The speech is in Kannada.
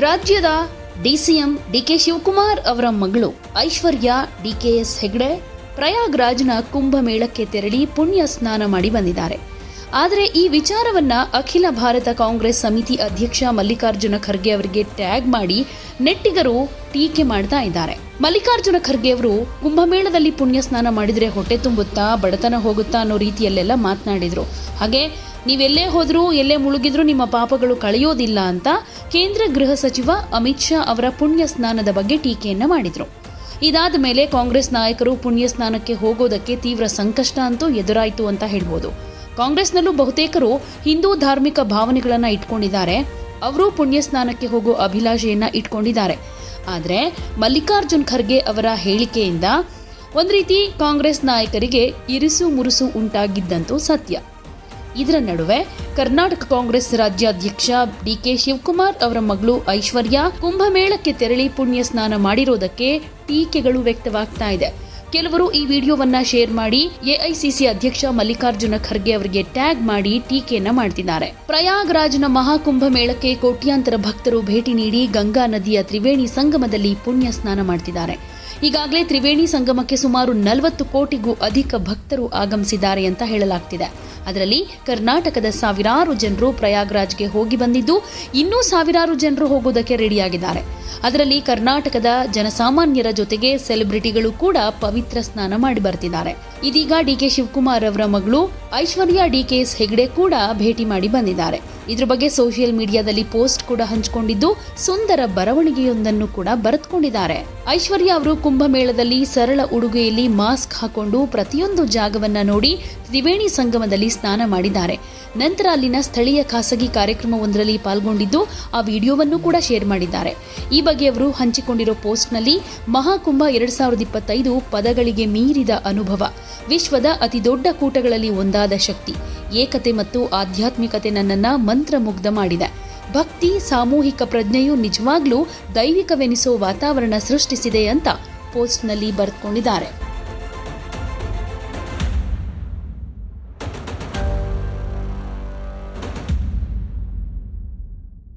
ರಾಜ್ಯದ ಡಿಸಿಎಂ ಡಿಕೆ ಶಿವಕುಮಾರ್ ಅವರ ಮಗಳು ಐಶ್ವರ್ಯ ಡಿಕೆಎಸ್ ಹೆಗ್ಡೆ ಪ್ರಯಾಗ್ರಾಜ್ನ ಕುಂಭಮೇಳಕ್ಕೆ ತೆರಳಿ ಪುಣ್ಯ ಸ್ನಾನ ಮಾಡಿ ಬಂದಿದ್ದಾರೆ. ಆದರೆ ಈ ವಿಚಾರವನ್ನ ಅಖಿಲ ಭಾರತ ಕಾಂಗ್ರೆಸ್ ಸಮಿತಿ ಅಧ್ಯಕ್ಷ ಮಲ್ಲಿಕಾರ್ಜುನ ಖರ್ಗೆ ಅವರಿಗೆ ಟ್ಯಾಗ್ ಮಾಡಿ ನೆಟ್ಟಿಗರು ಟೀಕೆ ಮಾಡ್ತಾ ಇದ್ದಾರೆ. ಮಲ್ಲಿಕಾರ್ಜುನ ಖರ್ಗೆ ಅವರು ಕುಂಭಮೇಳದಲ್ಲಿ ಪುಣ್ಯ ಸ್ನಾನ ಮಾಡಿದ್ರೆ ಹೊಟ್ಟೆ ತುಂಬುತ್ತಾ ಬಡತನ ಹೋಗುತ್ತಾ ಅನ್ನೋ ರೀತಿಯಲ್ಲೆಲ್ಲ ಮಾತನಾಡಿದ್ರು. ಹಾಗೆ ನೀವೆಲ್ಲೇ ಹೋದರೂ, ಎಲ್ಲೇ ಮುಳುಗಿದ್ರೂ ನಿಮ್ಮ ಪಾಪಗಳು ಕಳೆಯೋದಿಲ್ಲ ಅಂತ ಕೇಂದ್ರ ಗೃಹ ಸಚಿವ ಅಮಿತ್ ಶಾ ಅವರ ಪುಣ್ಯ ಸ್ನಾನದ ಬಗ್ಗೆ ಟೀಕೆಯನ್ನು ಮಾಡಿದರು. ಇದಾದ ಮೇಲೆ ಕಾಂಗ್ರೆಸ್ ನಾಯಕರು ಪುಣ್ಯ ಸ್ನಾನಕ್ಕೆ ಹೋಗೋದಕ್ಕೆ ತೀವ್ರ ಸಂಕಷ್ಟ ಅಂತೂ ಎದುರಾಯಿತು ಅಂತ ಹೇಳ್ಬೋದು. ಕಾಂಗ್ರೆಸ್ನಲ್ಲೂ ಬಹುತೇಕರು ಹಿಂದೂ ಧಾರ್ಮಿಕ ಭಾವನೆಗಳನ್ನು ಇಟ್ಕೊಂಡಿದ್ದಾರೆ. ಅವರು ಪುಣ್ಯ ಸ್ನಾನಕ್ಕೆ ಹೋಗೋ ಅಭಿಲಾಷೆಯನ್ನು ಇಟ್ಕೊಂಡಿದ್ದಾರೆ. ಆದರೆ ಮಲ್ಲಿಕಾರ್ಜುನ್ ಖರ್ಗೆ ಅವರ ಹೇಳಿಕೆಯಿಂದ, ಒಂದು ರೀತಿ ಕಾಂಗ್ರೆಸ್ ನಾಯಕರಿಗೆ ಇರಿಸು ಮುರುಸು ಉಂಟಾಗಿದ್ದಂತೂ ಸತ್ಯ. ಇದರ ನಡುವೆ ಕರ್ನಾಟಕ ಕಾಂಗ್ರೆಸ್ ರಾಜ್ಯಾಧ್ಯಕ್ಷ ಡಿಕೆ ಶಿವಕುಮಾರ್ ಅವರ ಮಗಳು ಐಶ್ವರ್ಯ ಕುಂಭಮೇಳಕ್ಕೆ ತೆರಳಿ ಪುಣ್ಯ ಸ್ನಾನ ಮಾಡಿರೋದಕ್ಕೆ ಟೀಕೆಗಳು ವ್ಯಕ್ತವಾಗ್ತಾ ಇದೆ. ಕೆಲವರು ಈ ವಿಡಿಯೋವನ್ನ ಶೇರ್ ಮಾಡಿ ಎಐಸಿಸಿ ಅಧ್ಯಕ್ಷ ಮಲ್ಲಿಕಾರ್ಜುನ ಖರ್ಗೆ ಅವರಿಗೆ ಟ್ಯಾಗ್ ಮಾಡಿ ಟೀಕೆಯನ್ನ ಮಾಡ್ತಿದ್ದಾರೆ. ಪ್ರಯಾಗ್ರಾಜ್ನ ಮಹಾಕುಂಭ ಮೇಳಕ್ಕೆ ಕೋಟ್ಯಾಂತರ ಭಕ್ತರು ಭೇಟಿ ನೀಡಿ ಗಂಗಾ ನದಿಯ ತ್ರಿವೇಣಿ ಸಂಗಮದಲ್ಲಿ ಪುಣ್ಯ ಸ್ನಾನ ಮಾಡ್ತಿದ್ದಾರೆ. ಈಗಾಗಲೇ ತ್ರಿವೇಣಿ ಸಂಗಮಕ್ಕೆ ಸುಮಾರು ನಲವತ್ತು ಕೋಟಿಗೂ ಅಧಿಕ ಭಕ್ತರು ಆಗಮಿಸಿದ್ದಾರೆ ಅಂತ ಹೇಳಲಾಗ್ತಿದೆ. ಅದರಲ್ಲಿ ಕರ್ನಾಟಕದ ಸಾವಿರಾರು ಜನರು ಪ್ರಯಾಗ್ರಾಜ್ಗೆ ಹೋಗಿ ಬಂದಿದ್ದು, ಇನ್ನೂ ಸಾವಿರಾರು ಜನರು ಹೋಗೋದಕ್ಕೆ ರೆಡಿಯಾಗಿದ್ದಾರೆ. ಅದರಲ್ಲಿ ಕರ್ನಾಟಕದ ಜನಸಾಮಾನ್ಯರ ಜೊತೆಗೆ ಸೆಲೆಬ್ರಿಟಿಗಳು ಕೂಡ ಪವಿತ್ರ ಸ್ನಾನ ಮಾಡಿ ಬರ್ತಿದ್ದಾರೆ. ಇದೀಗ ಡಿಕೆ ಶಿವಕುಮಾರ್ ಅವರ ಮಗಳು ಐಶ್ವರ್ಯ ಡಿಕೆಎಸ್ ಹೆಗ್ಡೆ ಕೂಡ ಭೇಟಿ ಮಾಡಿ ಬಂದಿದ್ದಾರೆ. ಇದ್ರ ಬಗ್ಗೆ ಸೋಷಿಯಲ್ ಮೀಡಿಯಾದಲ್ಲಿ ಪೋಸ್ಟ್ ಕೂಡ ಹಂಚಿಕೊಂಡಿದ್ದು ಸುಂದರ ಬರವಣಿಗೆಯೊಂದನ್ನು ಕೂಡ ಬರೆದುಕೊಂಡಿದ್ದಾರೆ. ಐಶ್ವರ್ಯ ಅವರು ಕುಂಭಮೇಳದಲ್ಲಿ ಸರಳ ಉಡುಗೆಯಲ್ಲಿ ಮಾಸ್ಕ್ ಹಾಕೊಂಡು ಪ್ರತಿಯೊಂದು ಜಾಗವನ್ನ ನೋಡಿ ತ್ರಿವೇಣಿ ಸಂಗಮದಲ್ಲಿ ಸ್ನಾನ ಮಾಡಿದ್ದಾರೆ. ನಂತರ ಅಲ್ಲಿನ ಸ್ಥಳೀಯ ಖಾಸಗಿ ಕಾರ್ಯಕ್ರಮವೊಂದರಲ್ಲಿ ಪಾಲ್ಗೊಂಡಿದ್ದು ಆ ವಿಡಿಯೋವನ್ನು ಕೂಡ ಶೇರ್ ಮಾಡಿದ್ದಾರೆ. ಈ ಬಗ್ಗೆ ಅವರು ಹಂಚಿಕೊಂಡಿರೋ ಪೋಸ್ಟ್ನಲ್ಲಿ, ಮಹಾಕುಂಭ ಎರಡ್ ಸಾವಿರದ ಇಪ್ಪತ್ತೈದು ಪದಗಳಿಗೆ ಮೀರಿದ ಅನುಭವ, ವಿಶ್ವದ ಅತಿ ದೊಡ್ಡ ಕೂಟಗಳಲ್ಲಿ ಒಂದಾದ ಶಕ್ತಿ, ಏಕತೆ ಮತ್ತು ಆಧ್ಯಾತ್ಮಿಕತೆ ನನ್ನನ್ನ ಮಂತ್ರಮುಗ್ಧ ಮಾಡಿದೆ. ಭಕ್ತಿ, ಸಾಮೂಹಿಕ ಪ್ರಜ್ಞೆಯು ನಿಜವಾಗ್ಲೂ ದೈವಿಕವೆನಿಸೋ ವಾತಾವರಣ ಸೃಷ್ಟಿಸಿದೆ ಅಂತ ಪೋಸ್ಟ್ನಲ್ಲಿ ಬರೆದುಕೊಂಡಿದ್ದಾರೆ